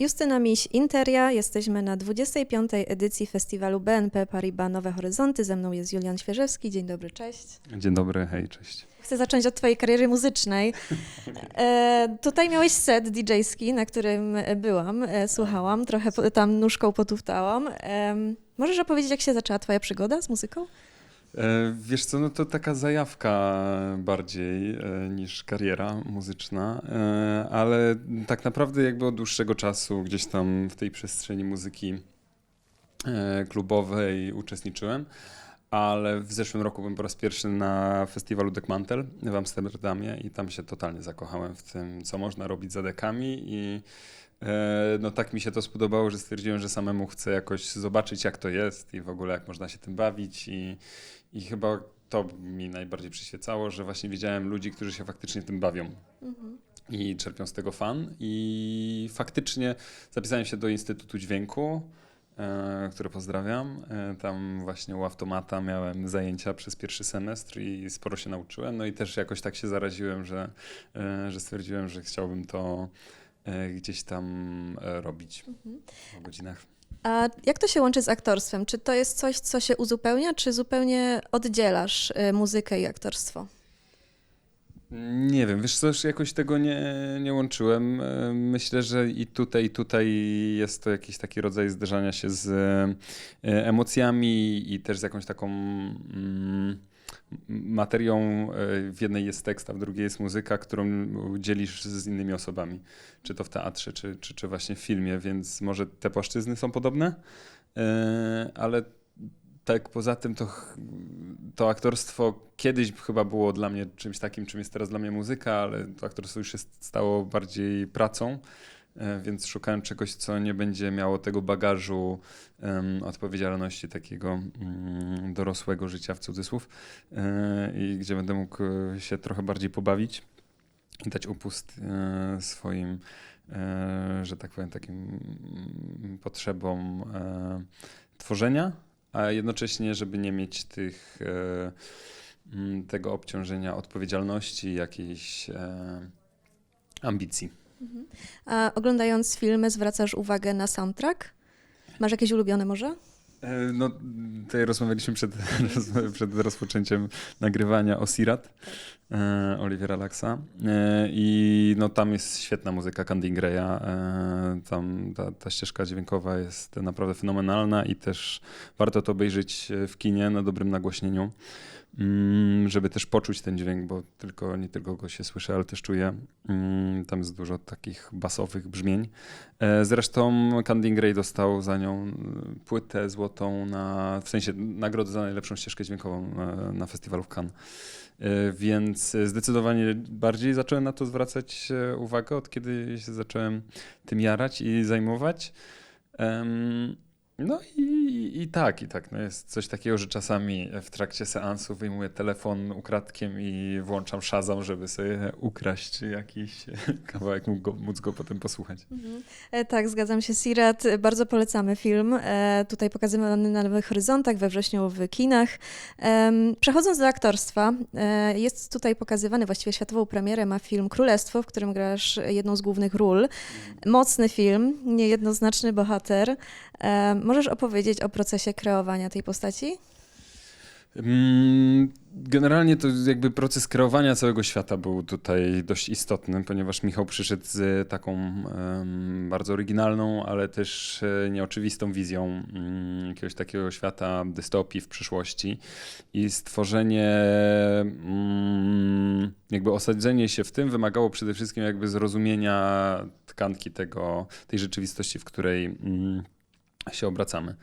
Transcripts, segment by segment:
Justyna Miś, Interia. Jesteśmy na 25. edycji festiwalu BNP Paribas Nowe Horyzonty. Ze mną jest Julian Świeżewski. Dzień dobry, cześć. Dzień dobry, hej, cześć. Chcę zacząć od Twojej kariery muzycznej. E, tutaj miałeś set DJ-ski, na którym byłam, e, słuchałam, trochę po, tam nóżką potuftałam. E, możesz opowiedzieć, jak się zaczęła Twoja przygoda z muzyką? E, wiesz co, no to taka zajawka bardziej e, niż kariera muzyczna, e, ale tak naprawdę jakby od dłuższego czasu gdzieś tam w tej przestrzeni muzyki klubowej uczestniczyłem. Ale w zeszłym roku byłem po raz pierwszy na festiwalu Dekmantel w Amsterdamie i tam się totalnie zakochałem w tym, co można robić za dekami i no tak mi się to spodobało, że stwierdziłem, że samemu chcę jakoś zobaczyć jak to jest i w ogóle jak można się tym bawić i, i chyba to mi najbardziej przyświecało, że właśnie widziałem ludzi, którzy się faktycznie tym bawią i czerpią z tego fan. I faktycznie zapisałem się do Instytutu Dźwięku, e, które pozdrawiam. E, tam właśnie u automata miałem zajęcia przez pierwszy semestr i sporo się nauczyłem. No i też jakoś tak się zaraziłem, że, e, że stwierdziłem, że chciałbym to e, gdzieś tam e, robić w godzinach. A jak to się łączy z aktorstwem? Czy to jest coś, co się uzupełnia, czy zupełnie oddzielasz e, muzykę i aktorstwo? Nie wiem, wiesz co, jakoś tego nie, nie łączyłem. E, Myślę, że i tutaj, i tutaj jest to jakiś taki rodzaj zderzania się z e, emocjami i też z jakąś taką mm, materią. E, W jednej jest tekst, a w drugiej jest muzyka, którą dzielisz z innymi osobami. Czy to w teatrze, czy, czy, czy właśnie w filmie, więc może te płaszczyzny są podobne, e, ale tak poza tym to, to aktorstwo kiedyś chyba było dla mnie czymś takim, czym jest teraz dla mnie muzyka, ale to aktorstwo już się stało bardziej pracą, więc szukałem czegoś, co nie będzie miało tego bagażu em, odpowiedzialności takiego mm, dorosłego życia w cudzysłów e, i gdzie będę mógł e, się trochę bardziej pobawić i dać upust e, swoim, e, że tak powiem, takim mm, potrzebom e, tworzenia, a jednocześnie, żeby nie mieć tych, e, mm, tego obciążenia odpowiedzialności, jakiejś e, ambicji. A oglądając filmy zwracasz uwagę na soundtrack? Masz jakieś ulubione może? E, No, tutaj rozmawialiśmy przed, przed rozpoczęciem nagrywania o Sirat e, Olivera Laxa e, i no, tam jest świetna muzyka Candy Greya. Tam ta, ta ścieżka dźwiękowa jest naprawdę fenomenalna i też warto to obejrzeć w kinie na dobrym nagłośnieniu, żeby też poczuć ten dźwięk, bo tylko, nie tylko go się słyszy, ale też czuję. Mm, Tam jest dużo takich basowych brzmień. E, Zresztą Candy Gray dostał za nią y, płytę złotą, na, w sensie nagrodę za najlepszą ścieżkę dźwiękową na, na festiwalu w Cannes. E, Więc zdecydowanie bardziej zacząłem na to zwracać e, uwagę, od kiedy się zacząłem tym jarać i zajmować. No i, i tak, i tak. No jest coś takiego, że czasami w trakcie seansu wyjmuję telefon ukradkiem i włączam Shazam, żeby sobie ukraść jakiś kawałek, móc go, móc go potem posłuchać. E, tak, zgadzam się. Sirat, e, bardzo polecamy film. E, tutaj pokazywany na Nowych Horyzontach we wrześniu w kinach. Em, przechodząc do aktorstwa, e, jest tutaj pokazywany, właściwie światową premierę ma film Królestwo, w którym grasz jedną z głównych ról. Mocny film, niejednoznaczny bohater. E, możesz opowiedzieć o procesie kreowania tej postaci? Mm, Generalnie to jakby proces kreowania całego świata był tutaj dość istotny, ponieważ Michał przyszedł z taką bardzo oryginalną, ale też e, nieoczywistą wizją mm, jakiegoś takiego świata dystopii w przyszłości i stworzenie, mm, jakby osadzenie się w tym wymagało przede wszystkim jakby zrozumienia tkanki tego, tej rzeczywistości, w której się obracamy.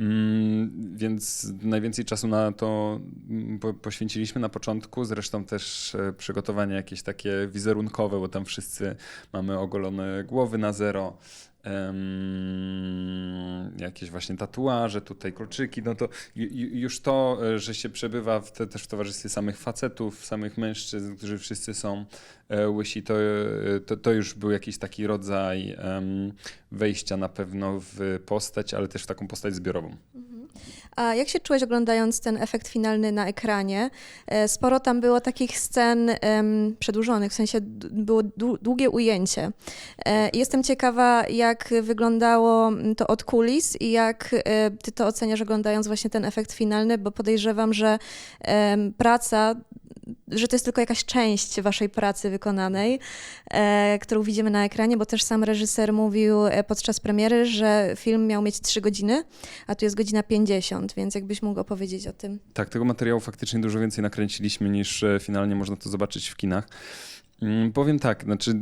Mm, Więc najwięcej czasu na to mm, po, poświęciliśmy na początku. Zresztą też e, przygotowanie jakieś takie wizerunkowe, bo tam wszyscy mamy ogolone głowy na zero. Em, jakieś właśnie tatuaże, tutaj kolczyki, no to ju- ju- już to, e, że się przebywa w te, też w towarzystwie samych facetów, samych mężczyzn, którzy wszyscy są e, łysi, to, e, to, to już był jakiś taki rodzaj em, wejścia na pewno w postać, ale też w taką postać zbiorową. A jak się czułeś oglądając ten efekt finalny na ekranie? E, Sporo tam było takich scen em, przedłużonych, w sensie było dłu- długie ujęcie. E, Jestem ciekawa, jak wyglądało to od kulis i jak e, ty to oceniasz oglądając właśnie ten efekt finalny, bo podejrzewam, że praca że to jest tylko jakaś część waszej pracy wykonanej, e, którą widzimy na ekranie, bo też sam reżyser mówił e, podczas premiery, że film miał mieć 3 godziny, a tu jest godzina 50, więc jakbyś mógł opowiedzieć o tym. Tak, tego materiału faktycznie dużo więcej nakręciliśmy niż e, finalnie można to zobaczyć w kinach. Mm, Powiem tak, znaczy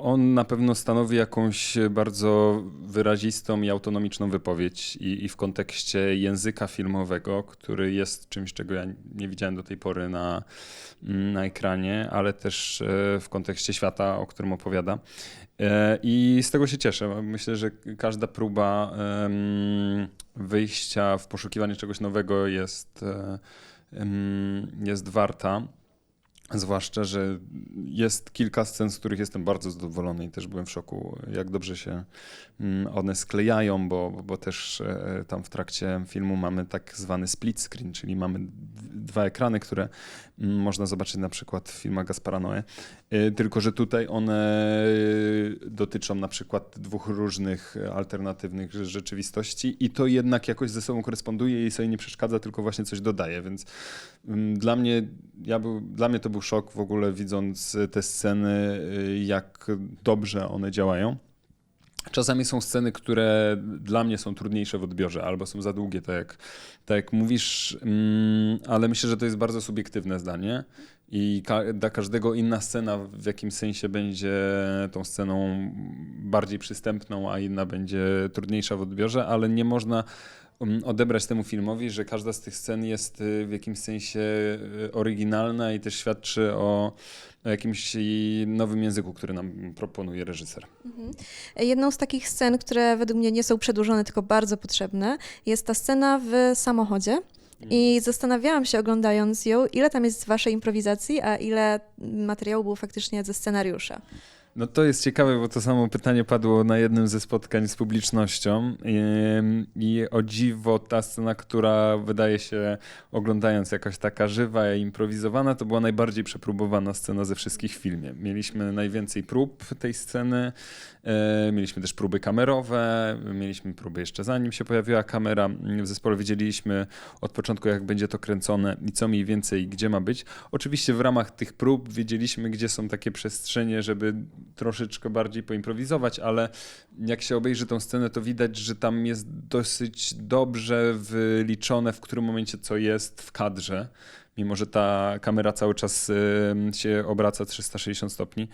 on na pewno stanowi jakąś bardzo wyrazistą i autonomiczną wypowiedź i, i w kontekście języka filmowego, który jest czymś, czego ja nie widziałem do tej pory na, mm, na ekranie, ale też e, w kontekście świata, o którym opowiada. E, I z tego się cieszę. Myślę, że każda próba wyjścia w poszukiwanie czegoś nowego jest, e, jest warta. Zwłaszcza, że jest kilka scen, z których jestem bardzo zadowolony i też byłem w szoku, jak dobrze się mm, one sklejają, bo, bo też e, tam w trakcie filmu mamy tak zwany split screen, czyli mamy dwa ekrany, które mm, można zobaczyć na przykład w filmach Gaspara Noé. E, Tylko, że tutaj one e, dotyczą na przykład dwóch różnych alternatywnych rze- rzeczywistości i to jednak jakoś ze sobą koresponduje i sobie nie przeszkadza, tylko właśnie coś dodaje, więc mm, dla mnie, ja był, dla mnie to był szok w ogóle widząc te sceny, y, jak dobrze one działają. Czasami są sceny, które dla mnie są trudniejsze w odbiorze, albo są za długie, tak jak, tak jak mówisz, mm, ale myślę, że to jest bardzo subiektywne zdanie i ka- dla każdego inna scena w jakimś sensie będzie tą sceną bardziej przystępną, a inna będzie trudniejsza w odbiorze, ale nie można odebrać temu filmowi, że każda z tych scen jest y, w jakimś sensie y, oryginalna i też świadczy o, jakimś nowym języku, który nam proponuje reżyser. Jedną z takich scen, które według mnie nie są przedłużone, tylko bardzo potrzebne, jest ta scena w samochodzie. I zastanawiałam się, oglądając ją, ile tam jest z waszej improwizacji, a ile materiału było faktycznie ze scenariusza. No to jest ciekawe, bo to samo pytanie padło na jednym ze spotkań z publicznością i o dziwo ta scena, która wydaje się oglądając jakaś taka żywa i improwizowana, to była najbardziej przepróbowana scena ze wszystkich w filmie. Mieliśmy najwięcej prób tej sceny, e, mieliśmy też próby kamerowe, mieliśmy próby jeszcze zanim się pojawiła kamera. W zespole wiedzieliśmy od początku, jak będzie to kręcone i co mniej więcej gdzie ma być. Oczywiście w ramach tych prób wiedzieliśmy, gdzie są takie przestrzenie, żeby troszeczkę bardziej poimprowizować, ale jak się obejrzy tą scenę, to widać, że tam jest dosyć dobrze wyliczone, w którym momencie co jest w kadrze. Mimo, że ta kamera cały czas się obraca 360 stopni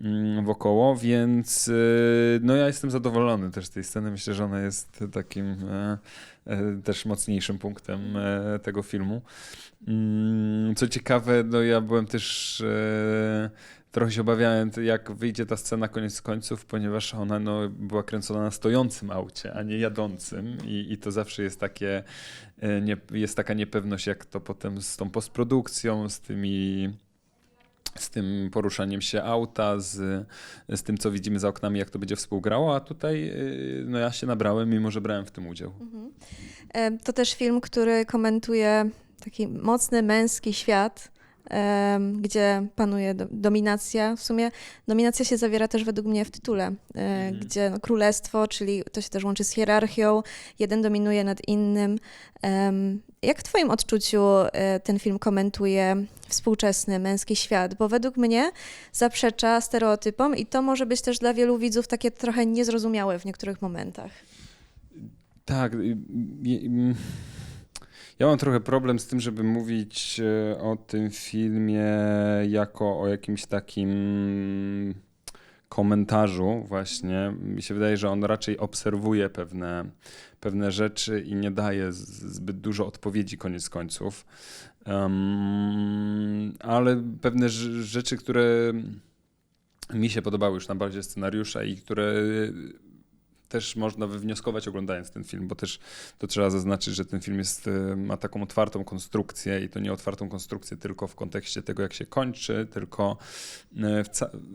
mm, wokoło, więc y, no ja jestem zadowolony też z tej sceny. Myślę, że ona jest takim e, e, też mocniejszym punktem e, tego filmu. Mm, Co ciekawe, no ja byłem też trochę się obawiałem, jak wyjdzie ta scena koniec końców, ponieważ ona no, była kręcona na stojącym aucie, a nie jadącym i, i to zawsze jest takie, e, nie, jest taka niepewność, jak to potem z tą postprodukcją, z tymi z tym poruszaniem się auta, z, z tym, co widzimy za oknami, jak to będzie współgrało, a tutaj e, no, ja się nabrałem, mimo że brałem w tym udział. E, To też film, który komentuje taki mocny męski świat, gdzie panuje do, dominacja. W sumie dominacja się zawiera też według mnie w tytule, Mhm. gdzie no, królestwo, czyli to się też łączy z hierarchią, jeden dominuje nad innym. Jak w Twoim odczuciu e, ten film komentuje współczesny męski świat? Bo według mnie zaprzecza stereotypom i to może być też dla wielu widzów takie trochę niezrozumiałe w niektórych momentach. Tak. y, y, Ja mam trochę problem z tym, żeby mówić e, o tym filmie jako o jakimś takim komentarzu właśnie. Mi się wydaje, że on raczej obserwuje pewne, pewne rzeczy i nie daje zbyt dużo odpowiedzi koniec końców. Em, ale pewne rz- rzeczy, które mi się podobały już na bazie scenariusza i które też można wywnioskować oglądając ten film, bo też to trzeba zaznaczyć, że ten film jest, e, ma taką otwartą konstrukcję i to nie otwartą konstrukcję tylko w kontekście tego, jak się kończy, tylko e,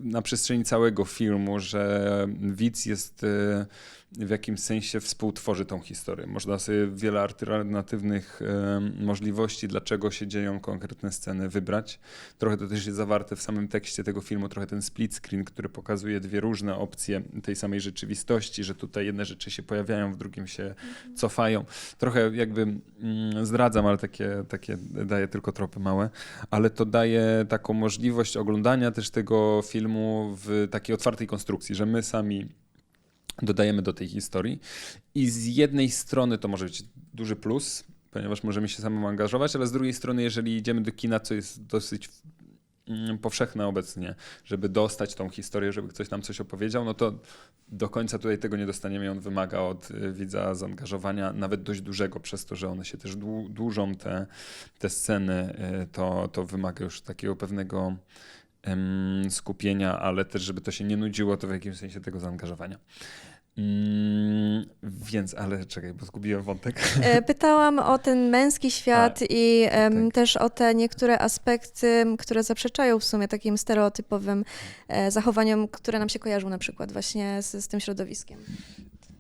na przestrzeni całego filmu, że widz jest e, w jakimś sensie współtworzy tą historię. Można sobie wiele alternatywnych e, możliwości, dlaczego się dzieją konkretne sceny, wybrać. Trochę to też jest zawarte w samym tekście tego filmu, trochę ten split screen, który pokazuje dwie różne opcje tej samej rzeczywistości, że tutaj jedne rzeczy się pojawiają, w drugim się cofają. Trochę jakby mm, zdradzam, ale takie, takie daje tylko tropy małe, ale to daje taką możliwość oglądania też tego filmu w takiej otwartej konstrukcji, że my sami dodajemy do tej historii. I z jednej strony to może być duży plus, ponieważ możemy się samemu angażować, ale z drugiej strony, jeżeli idziemy do kina, co jest dosyć mm, powszechne obecnie, żeby dostać tą historię, żeby ktoś nam coś opowiedział, no to do końca tutaj tego nie dostaniemy on wymaga od y, widza zaangażowania, nawet dość dużego, przez to, że one się też dłu- dłużą, te, te sceny, y, to, to wymaga już takiego pewnego skupienia, ale też, żeby to się nie nudziło, to w jakimś sensie tego zaangażowania. Mm, więc, ale czekaj, bo zgubiłem wątek. E, Pytałam o ten męski świat i em, tak. też o te niektóre aspekty, które zaprzeczają w sumie takim stereotypowym e, zachowaniom, które nam się kojarzą na przykład właśnie z, z tym środowiskiem.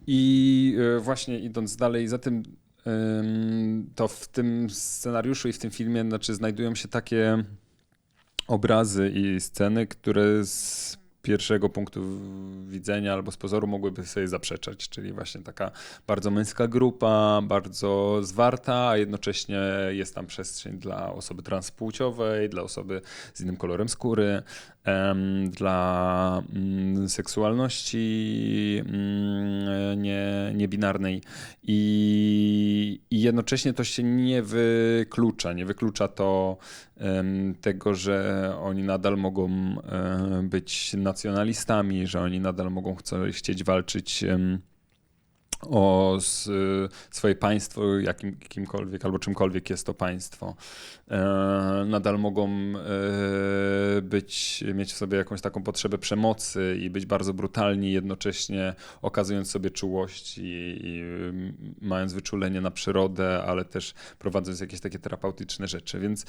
I e, właśnie idąc dalej za tym, ym, to w tym scenariuszu i w tym filmie znaczy, znajdują się takie obrazy i sceny, które z pierwszego punktu widzenia albo z pozoru mogłyby sobie zaprzeczać, czyli właśnie taka bardzo męska grupa, bardzo zwarta, a jednocześnie jest tam przestrzeń dla osoby transpłciowej, dla osoby z innym kolorem skóry, dla mm, seksualności mm, nie, niebinarnej. I, i jednocześnie to się nie wyklucza, nie wyklucza to tego, że oni nadal mogą być nacjonalistami, że oni nadal mogą chcieć walczyć o s, swoje państwo, jakim, kimkolwiek albo czymkolwiek jest to państwo. E, nadal mogą e, być, mieć w sobie jakąś taką potrzebę przemocy i być bardzo brutalni, jednocześnie okazując sobie czułość i, i mając wyczulenie na przyrodę, ale też prowadząc jakieś takie terapeutyczne rzeczy. Więc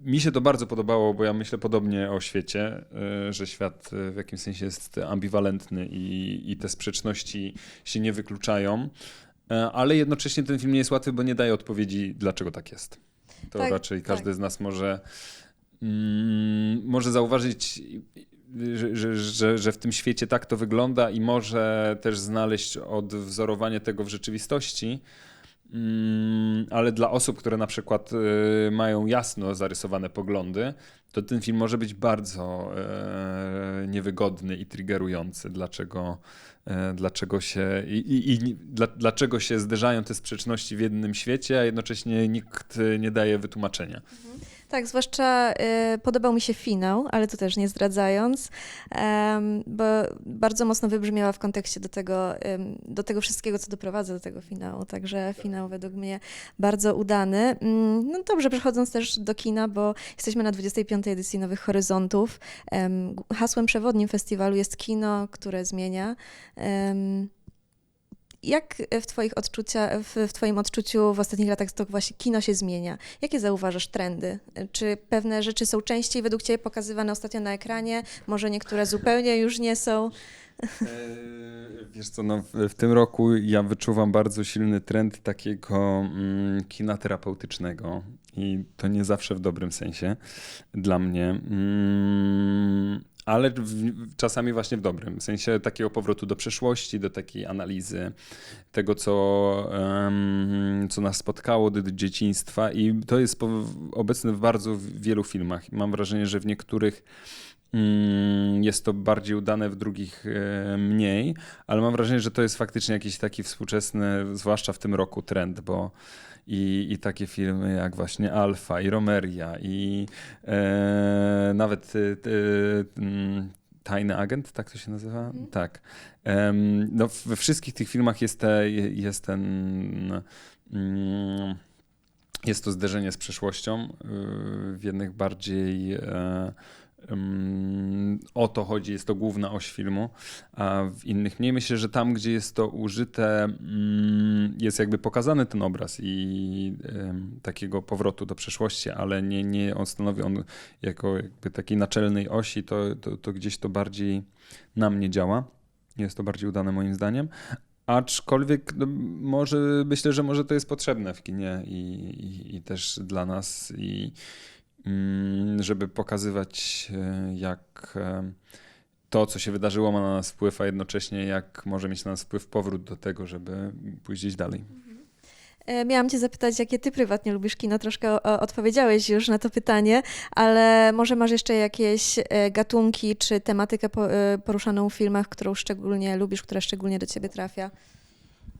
mi się to bardzo podobało, bo ja myślę podobnie o świecie, y, że świat y, w jakimś sensie jest ambiwalentny i, i te sprzeczności się nie wykluczają, e, ale jednocześnie ten film nie jest łatwy, bo nie daje odpowiedzi, dlaczego tak jest. To Tak, raczej każdy tak. z nas może, mm, może zauważyć, że, że, że, że w tym świecie tak to wygląda i może też znaleźć odwzorowanie tego w rzeczywistości. Mm, ale dla osób, które na przykład y, mają jasno zarysowane poglądy, to ten film może być bardzo e, niewygodny i triggerujący. Dlaczego, e, dlaczego się i, i, i dla, dlaczego się zderzają te sprzeczności w jednym świecie, a jednocześnie nikt nie daje wytłumaczenia. Tak, zwłaszcza y, podobał mi się finał, ale to też nie zdradzając, bo bardzo mocno wybrzmiała w kontekście do tego, do tego wszystkiego, co doprowadza do tego finału. Także finał według mnie bardzo udany. Mm, No dobrze, przechodząc też do kina, bo jesteśmy na 25. edycji Nowych Horyzontów. Hasłem przewodnim festiwalu jest kino, które zmienia. Jak w, twoich odczucia, w, w Twoim odczuciu w ostatnich latach to właśnie kino się zmienia? Jakie zauważasz trendy? Czy pewne rzeczy są częściej według Ciebie pokazywane ostatnio na ekranie? Może niektóre zupełnie już nie są? E, Wiesz co, no w, w tym roku ja wyczuwam bardzo silny trend takiego mm, kina terapeutycznego i to nie zawsze w dobrym sensie dla mnie, mm, ale w, czasami właśnie w dobrym, w sensie takiego powrotu do przeszłości, do takiej analizy tego, co, em, co nas spotkało do dzieciństwa. I to jest po, obecne w bardzo wielu filmach. Mam wrażenie, że w niektórych Mm, Jest to bardziej udane, w drugich e, mniej, ale mam wrażenie, że to jest faktycznie jakiś taki współczesny, zwłaszcza w tym roku, trend, bo i, i takie filmy jak właśnie Alfa i Romeria i e, nawet e, Tajny Agent, tak to się nazywa? Mhm. Tak. No, we wszystkich tych filmach jest, te, jest ten. Mm, jest to zderzenie z przeszłością, y, w jednych bardziej e, o to chodzi, jest to główna oś filmu, a w innych mniej. Myślę, że tam, gdzie jest to użyte, mm, jest jakby pokazany ten obraz i takiego powrotu do przeszłości, ale nie, nie on stanowi on jako jakby takiej naczelnej osi, to, to, to gdzieś to bardziej na mnie działa. Jest to bardziej udane moim zdaniem. Aczkolwiek no, może myślę, że może to jest potrzebne w kinie i, i, i też dla nas, i żeby pokazywać, e, jak e, to, co się wydarzyło, ma na nas wpływ, a jednocześnie jak może mieć na nas wpływ powrót do tego, żeby pójść gdzieś dalej. E, Miałam Cię zapytać, jakie Ty prywatnie lubisz kino. Troszkę odpowiedziałeś już na to pytanie, ale może masz jeszcze jakieś gatunki czy tematykę po, poruszaną w filmach, którą szczególnie lubisz, która szczególnie do Ciebie trafia?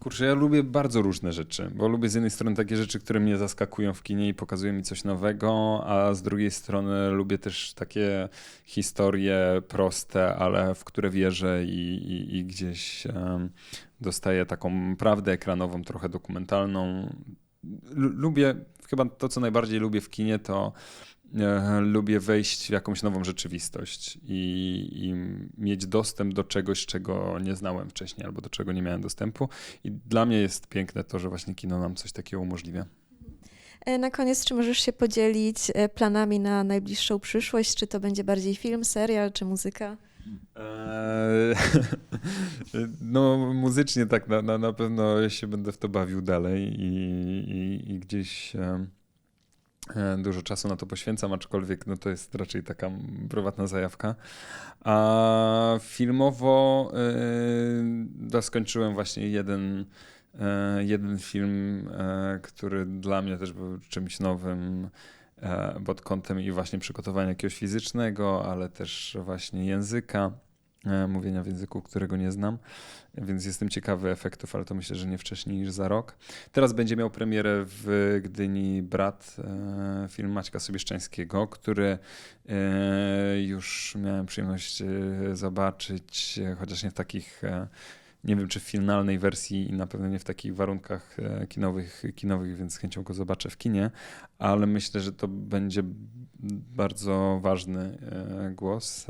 Kurczę, ja lubię bardzo różne rzeczy, bo lubię z jednej strony takie rzeczy, które mnie zaskakują w kinie i pokazują mi coś nowego, a z drugiej strony lubię też takie historie proste, ale w które wierzę i, i, i gdzieś em, dostaję taką prawdę ekranową, trochę dokumentalną. Lu- Lubię, chyba to, co najbardziej lubię w kinie, to lubię wejść w jakąś nową rzeczywistość i, i mieć dostęp do czegoś, czego nie znałem wcześniej albo do czego nie miałem dostępu. I dla mnie jest piękne to, że właśnie kino nam coś takiego umożliwia. E, Na koniec, czy możesz się podzielić e, planami na najbliższą przyszłość? Czy to będzie bardziej film, serial, czy muzyka? Eee, No, muzycznie tak, na, na, na pewno się będę w to bawił dalej i, i, i gdzieś e, dużo czasu na to poświęcam, aczkolwiek no, to jest raczej taka prywatna zajawka. A filmowo e, skończyłem właśnie jeden, e, jeden film, e, który dla mnie też był czymś nowym e, pod kątem i właśnie przygotowania jakiegoś fizycznego, ale też właśnie języka, e, mówienia w języku, którego nie znam, więc jestem ciekawy efektów, ale to myślę, że nie wcześniej niż za rok. Teraz będzie miał premierę w Gdyni Brat, e, film Maćka Sobieszczańskiego, który e, już miałem przyjemność e, zobaczyć, e, chociaż nie w takich e, nie wiem, czy w finalnej wersji i na pewno nie w takich warunkach e, kinowych, kinowych, więc z chęcią go zobaczę w kinie, ale myślę, że to będzie bardzo ważny e, głos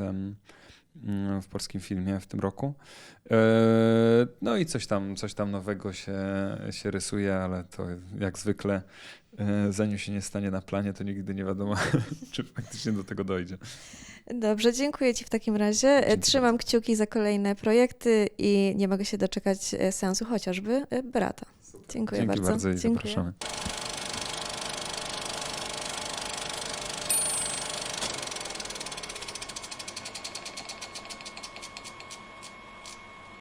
w polskim filmie w tym roku. E, No i coś tam, coś tam nowego się, się rysuje, ale to jak zwykle, e, zanim się nie stanie na planie, to nigdy nie wiadomo, czy faktycznie do tego dojdzie. Dobrze, dziękuję Ci w takim razie. E, Trzymam kciuki za kolejne projekty i nie mogę się doczekać seansu chociażby Brata. Dziękuję Dzięki bardzo. bardzo i Dziękuję. zapraszamy.